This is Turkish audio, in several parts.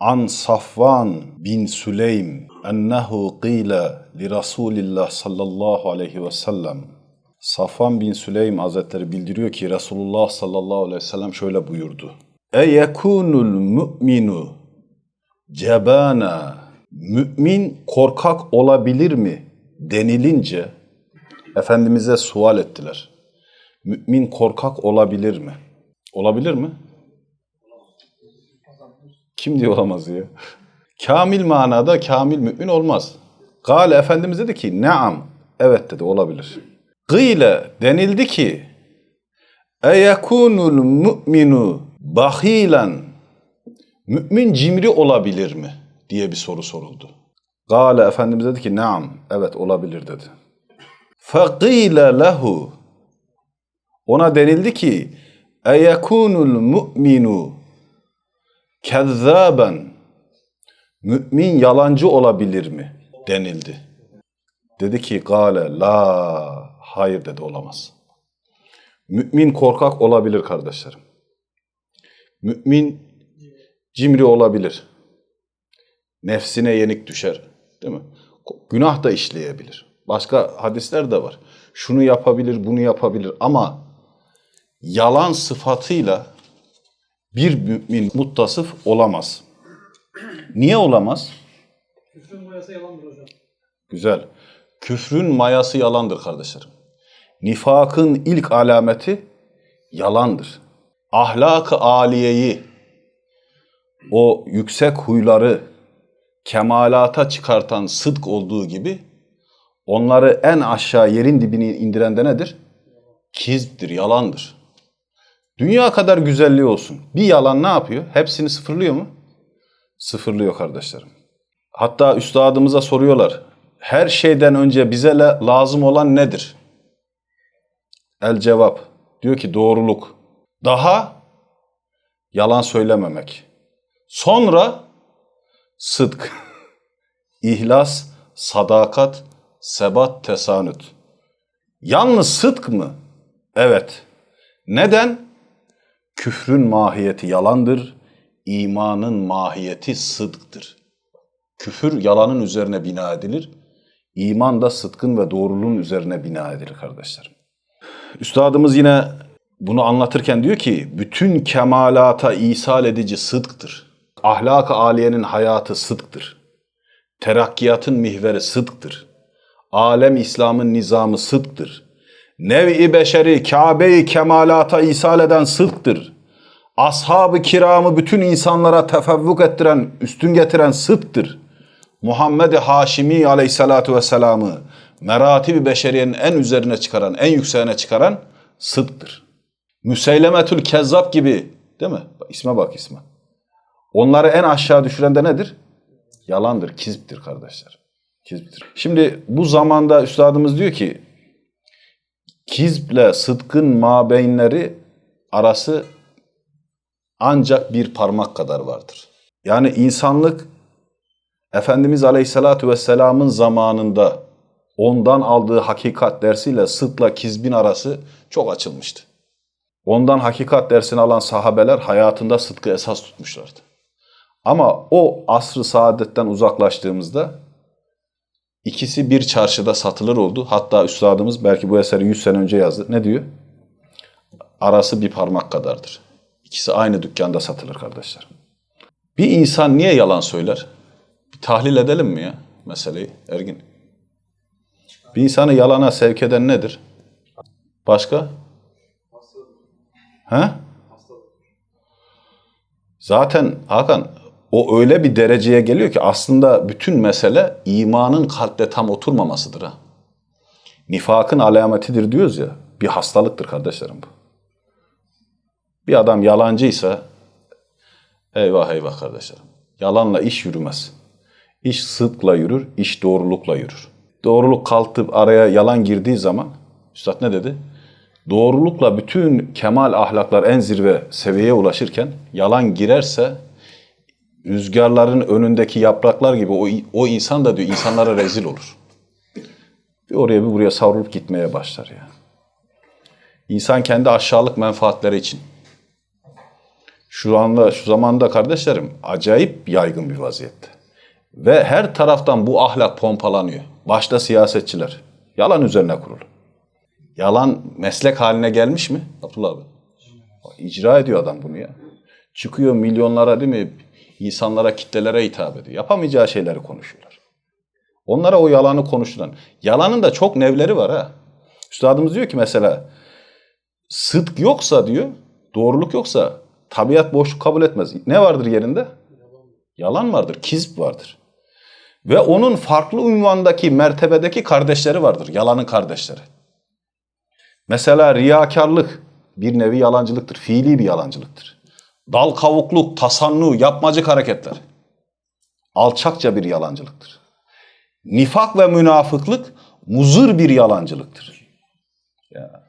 An Safvan bin Süleym ennehu qile li Resulillah sallallahu aleyhi ve sellem. Safvan bin Süleym Hazretleri bildiriyor ki Resulullah sallallahu aleyhi ve sellem şöyle buyurdu. E yekunul mu'minu cebana mümin korkak olabilir mi denilince Efendimiz'e sual ettiler. Mümin korkak olabilir mi? Olabilir mi? Kim diyor olamaz ya? Kamil manada kamil mümin olmaz. Gale Efendimiz dedi ki neam. Evet dedi olabilir. Gıyle denildi ki eyekunul mu'minu bahilen mümin cimri olabilir mi? diye bir soru soruldu. Gale Efendimiz dedi ki neam. Evet olabilir dedi. Fekile lehu ona denildi ki eyekunul mu'minu kezzaben mümin yalancı olabilir mi denildi. Dedi ki gale la hayır dedi olamaz. Mümin korkak olabilir kardeşlerim. Mümin cimri olabilir. Nefsine yenik düşer. Değil mi? Günah da işleyebilir. Başka hadisler de var. Şunu yapabilir, bunu yapabilir ama yalan sıfatıyla bir mümin muttasıf olamaz. Niye olamaz? Küfrün boyası yalandır hocam. Güzel. Küfrün mayası yalandır kardeşlerim. Nifakın ilk alameti yalandır. Ahlak-ı aliyeyi, o yüksek huyları kemalata çıkartan sıdk olduğu gibi onları en aşağı yerin dibine indiren de nedir? Kizdir, yalandır. Dünya kadar güzelliği olsun. Bir yalan ne yapıyor? Hepsini sıfırlıyor mu? Sıfırlıyor kardeşlerim. Hatta üstadımıza soruyorlar. Her şeyden önce bize la- lazım olan nedir? El cevap. Diyor ki doğruluk. Daha yalan söylememek. Sonra sıdk, ihlas, sadakat, sebat, tesanüt. Yalnız sıdk mı? Evet. Neden? Küfrün mahiyeti yalandır, imanın mahiyeti sıdktır. Küfür yalanın üzerine bina edilir, iman da sıdkın ve doğruluğun üzerine bina edilir kardeşlerim. Üstadımız yine bunu anlatırken diyor ki, bütün kemalata isal edici sıdktır. Ahlak-ı aliyenin hayatı sıdktır. Terakkiyatın mihveri sıdktır. Alem İslam'ın nizamı sıdktır. Nev-i beşeri Kabe-i kemalata isal eden sıdktır. Ashab-ı kiramı bütün insanlara tefevvuk ettiren, üstün getiren sıdktır. Muhammed-i Haşimi aleyhissalatu vesselam'ı meratibi beşeriyenin en üzerine çıkaran, en yükseğine çıkaran sıdktır. Müseylemetül Kezzab gibi değil mi? İsme bak isme. Onları en aşağı düşüren de nedir? Yalandır, kiziptir kardeşler. Kiziptir. Şimdi bu zamanda üstadımız diyor ki kizble sıdkın mabeynleri arası ancak bir parmak kadar vardır. Yani insanlık Efendimiz Aleyhisselatü Vesselam'ın zamanında ondan aldığı hakikat dersiyle sıdkla kizbin arası çok açılmıştı. Ondan hakikat dersini alan sahabeler hayatında sıdkı esas tutmuşlardı. Ama o asrı saadetten uzaklaştığımızda ikisi bir çarşıda satılır oldu. Hatta üstadımız belki bu eseri 100 sene önce yazdı. Ne diyor? Arası bir parmak kadardır. İkisi aynı dükkanda satılır kardeşler. Bir insan niye yalan söyler? Bir tahlil edelim mi ya meseleyi Ergin? Bir insanı yalana sevk eden nedir? Başka? He? Zaten Hakan o öyle bir dereceye geliyor ki aslında bütün mesele imanın kalpte tam oturmamasıdır ha. Nifakın alametidir diyoruz ya. Bir hastalıktır kardeşlerim bu. Bir adam yalancıysa eyvah eyvah kardeşlerim. Yalanla iş yürümez. İş sıdkla yürür, iş doğrulukla yürür. Doğruluk kalkıp araya yalan girdiği zaman, Üstad ne dedi? Doğrulukla bütün kemal ahlaklar en zirve seviyeye ulaşırken yalan girerse rüzgarların önündeki yapraklar gibi o, o insan da diyor insanlara rezil olur. Bir oraya bir buraya savrulup gitmeye başlar ya. İnsan kendi aşağılık menfaatleri için şu anda şu zamanda kardeşlerim acayip yaygın bir vaziyette. Ve her taraftan bu ahlak pompalanıyor. Başta siyasetçiler. Yalan üzerine kurulu. Yalan meslek haline gelmiş mi? Abdullah abi. İcra ediyor adam bunu ya. Çıkıyor milyonlara değil mi? İnsanlara, kitlelere hitap ediyor. Yapamayacağı şeyleri konuşuyorlar. Onlara o yalanı konuşturan. Yalanın da çok nevleri var ha. Üstadımız diyor ki mesela sıdk yoksa diyor, doğruluk yoksa tabiat boşluk kabul etmez. Ne vardır yerinde? Yalan vardır, kizp vardır. Ve onun farklı ünvandaki, mertebedeki kardeşleri vardır. Yalanın kardeşleri. Mesela riyakarlık bir nevi yalancılıktır. Fiili bir yalancılıktır. Dal kavukluk, tasannu, yapmacık hareketler. Alçakça bir yalancılıktır. Nifak ve münafıklık muzır bir yalancılıktır. Ya.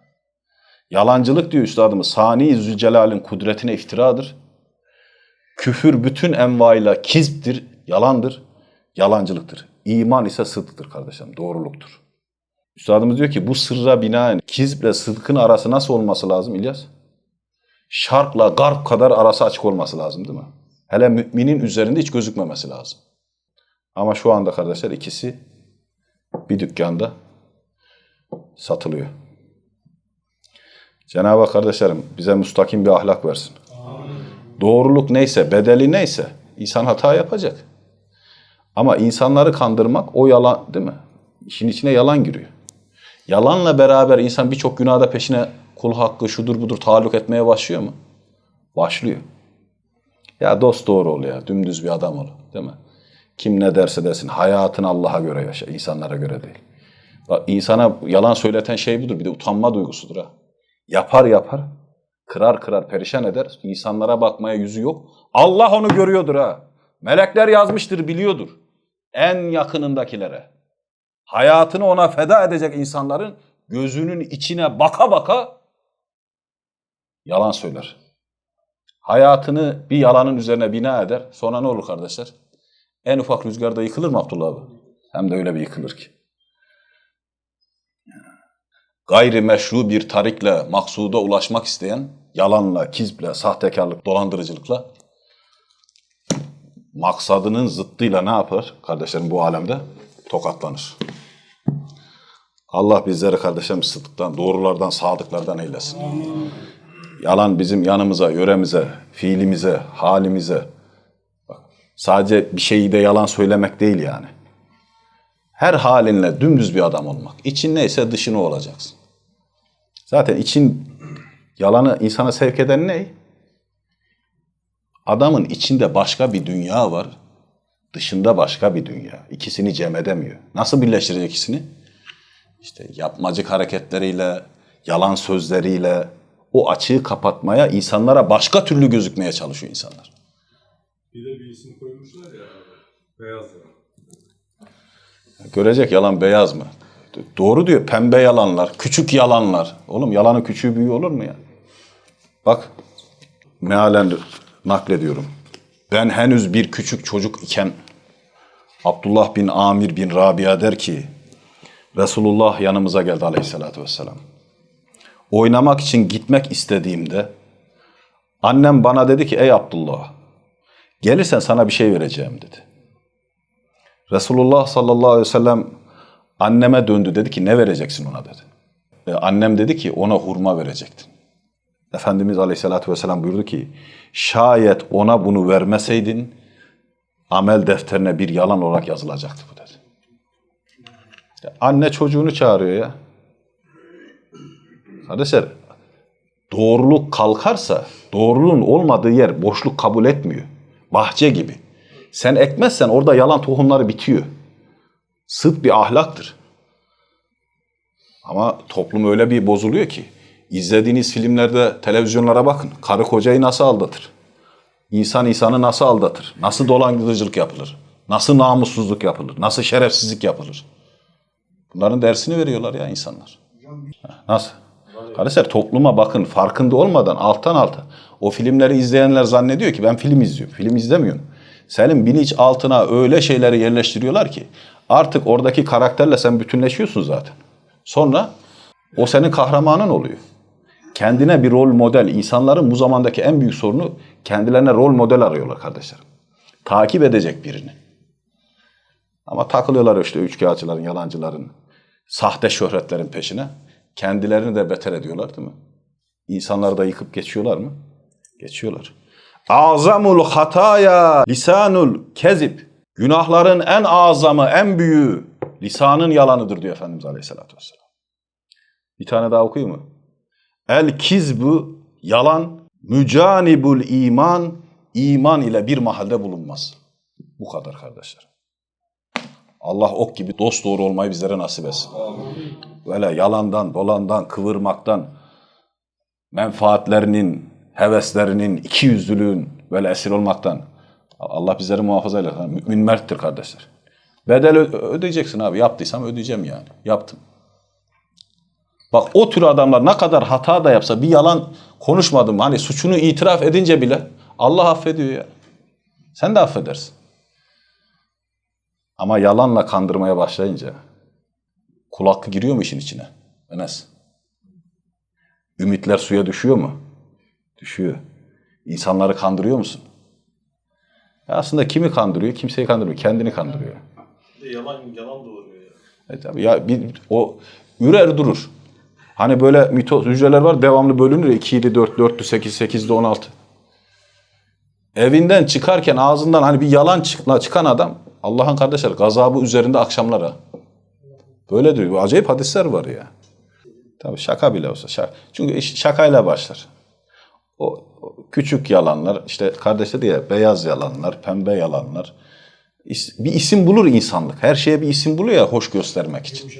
Yalancılık diyor üstadımız. Sani Zülcelal'in kudretine iftiradır. Küfür bütün envaiyle kizptir, yalandır, yalancılıktır. İman ise sıdktır kardeşlerim, doğruluktur. Üstadımız diyor ki bu sırra binaen kizple sıdkın arası nasıl olması lazım İlyas? Şarkla garp kadar arası açık olması lazım değil mi? Hele müminin üzerinde hiç gözükmemesi lazım. Ama şu anda kardeşler ikisi bir dükkanda satılıyor. Cenab-ı Hak kardeşlerim bize müstakim bir ahlak versin. Doğruluk neyse, bedeli neyse insan hata yapacak. Ama insanları kandırmak o yalan değil mi? İşin içine yalan giriyor. Yalanla beraber insan birçok günahda peşine kul hakkı şudur budur taalluk etmeye başlıyor mu? Başlıyor. Ya dost doğru ol ya. Dümdüz bir adam ol. Değil mi? Kim ne derse desin. Hayatını Allah'a göre yaşa. insanlara göre değil. Bak insana yalan söyleten şey budur. Bir de utanma duygusudur ha. Yapar yapar. Kırar kırar perişan eder. İnsanlara bakmaya yüzü yok. Allah onu görüyordur ha. Melekler yazmıştır biliyordur. En yakınındakilere. Hayatını ona feda edecek insanların gözünün içine baka baka yalan söyler. Hayatını bir yalanın üzerine bina eder. Sonra ne olur kardeşler? En ufak rüzgarda yıkılır mı Abdullah abi? Hem de öyle bir yıkılır ki. Gayri meşru bir tarikle maksuda ulaşmak isteyen yalanla, kizble, sahtekarlık, dolandırıcılıkla maksadının zıttıyla ne yapar kardeşlerim bu alemde? Tokatlanır. Allah bizleri kardeşlerim sıddıktan, doğrulardan, sadıklardan eylesin. Yalan bizim yanımıza, yöremize, fiilimize, halimize. Bak, sadece bir şeyi de yalan söylemek değil yani. Her halinle dümdüz bir adam olmak. İçin neyse dışını olacaksın. Zaten için yalanı insana sevk eden ne? Adamın içinde başka bir dünya var. Dışında başka bir dünya. İkisini cem edemiyor. Nasıl birleştirecek ikisini? İşte yapmacık hareketleriyle, yalan sözleriyle o açığı kapatmaya, insanlara başka türlü gözükmeye çalışıyor insanlar. Bir de bir isim koymuşlar ya. Beyaz yalan. Görecek yalan beyaz mı? Doğru diyor. Pembe yalanlar, küçük yalanlar. Oğlum yalanın küçüğü büyüğü olur mu ya? Bak mealen naklediyorum. Ben henüz bir küçük çocuk iken Abdullah bin Amir bin Rabia der ki Resulullah yanımıza geldi aleyhissalatü vesselam. Oynamak için gitmek istediğimde annem bana dedi ki ey Abdullah gelirsen sana bir şey vereceğim dedi. Resulullah sallallahu aleyhi ve sellem anneme döndü dedi ki ne vereceksin ona dedi. E, annem dedi ki ona hurma verecektin. Efendimiz aleyhissalatü vesselam buyurdu ki şayet ona bunu vermeseydin amel defterine bir yalan olarak yazılacaktı bu dedi. Anne çocuğunu çağırıyor ya. Kardeşler doğruluk kalkarsa doğruluğun olmadığı yer boşluk kabul etmiyor. Bahçe gibi. Sen ekmezsen orada yalan tohumları bitiyor. Sıt bir ahlaktır. Ama toplum öyle bir bozuluyor ki. İzlediğiniz filmlerde, televizyonlara bakın. Karı kocayı nasıl aldatır? İnsan insanı nasıl aldatır? Nasıl dolandırıcılık yapılır? Nasıl namussuzluk yapılır? Nasıl şerefsizlik yapılır? Bunların dersini veriyorlar ya insanlar. Nasıl? Kardeşler topluma bakın farkında olmadan alttan alta. O filmleri izleyenler zannediyor ki ben film izliyorum. Film izlemiyorum. Senin bilinç altına öyle şeyleri yerleştiriyorlar ki artık oradaki karakterle sen bütünleşiyorsun zaten. Sonra o senin kahramanın oluyor. kendine bir rol model. İnsanların bu zamandaki en büyük sorunu kendilerine rol model arıyorlar kardeşlerim. Takip edecek birini. Ama takılıyorlar işte üçkağıtçıların, yalancıların, sahte şöhretlerin peşine. Kendilerini de beter ediyorlar değil mi? İnsanları da yıkıp geçiyorlar mı? Geçiyorlar. Azamul hataya lisanul kezib. Günahların en azamı, en büyüğü lisanın yalanıdır diyor Efendimiz Aleyhisselatü Vesselam. Bir tane daha okuyayım mı? El kizbu yalan, mücanibul iman, iman ile bir mahalde bulunmaz. Bu kadar kardeşler. Allah ok gibi dost doğru olmayı bizlere nasip etsin. Böyle yalandan, dolandan, kıvırmaktan, menfaatlerinin, heveslerinin, ikiyüzlülüğün böyle esir olmaktan Allah bizleri muhafaza eylesin. Mümin merttir kardeşler. Bedel ödeyeceksin abi. Yaptıysam ödeyeceğim yani. Yaptım. Bak o tür adamlar ne kadar hata da yapsa bir yalan konuşmadım. Hani suçunu itiraf edince bile Allah affediyor ya. Sen de affedersin. Ama yalanla kandırmaya başlayınca kul hakkı giriyor mu işin içine? Enes. Ümitler suya düşüyor mu? Düşüyor. İnsanları kandırıyor musun? Ya aslında kimi kandırıyor? Kimseyi kandırmıyor. Kendini kandırıyor. De yalan yalan doğuruyor ya. E tabii ya bir, o ürer durur. Hani böyle mitoz hücreler var devamlı bölünür ya 2, 7, 4, 4'lü, 8, 8'de 16. Evinden çıkarken ağzından hani bir yalan çık- çıkan adam Allah'ın kardeşler gazabı üzerinde akşamlara. Böyle diyor. Acayip hadisler var ya. Tabii şaka bile olsa. Şaka. Çünkü iş şakayla başlar. O, küçük yalanlar, işte kardeş dedi ya beyaz yalanlar, pembe yalanlar. Bir isim bulur insanlık. Her şeye bir isim buluyor ya hoş göstermek için.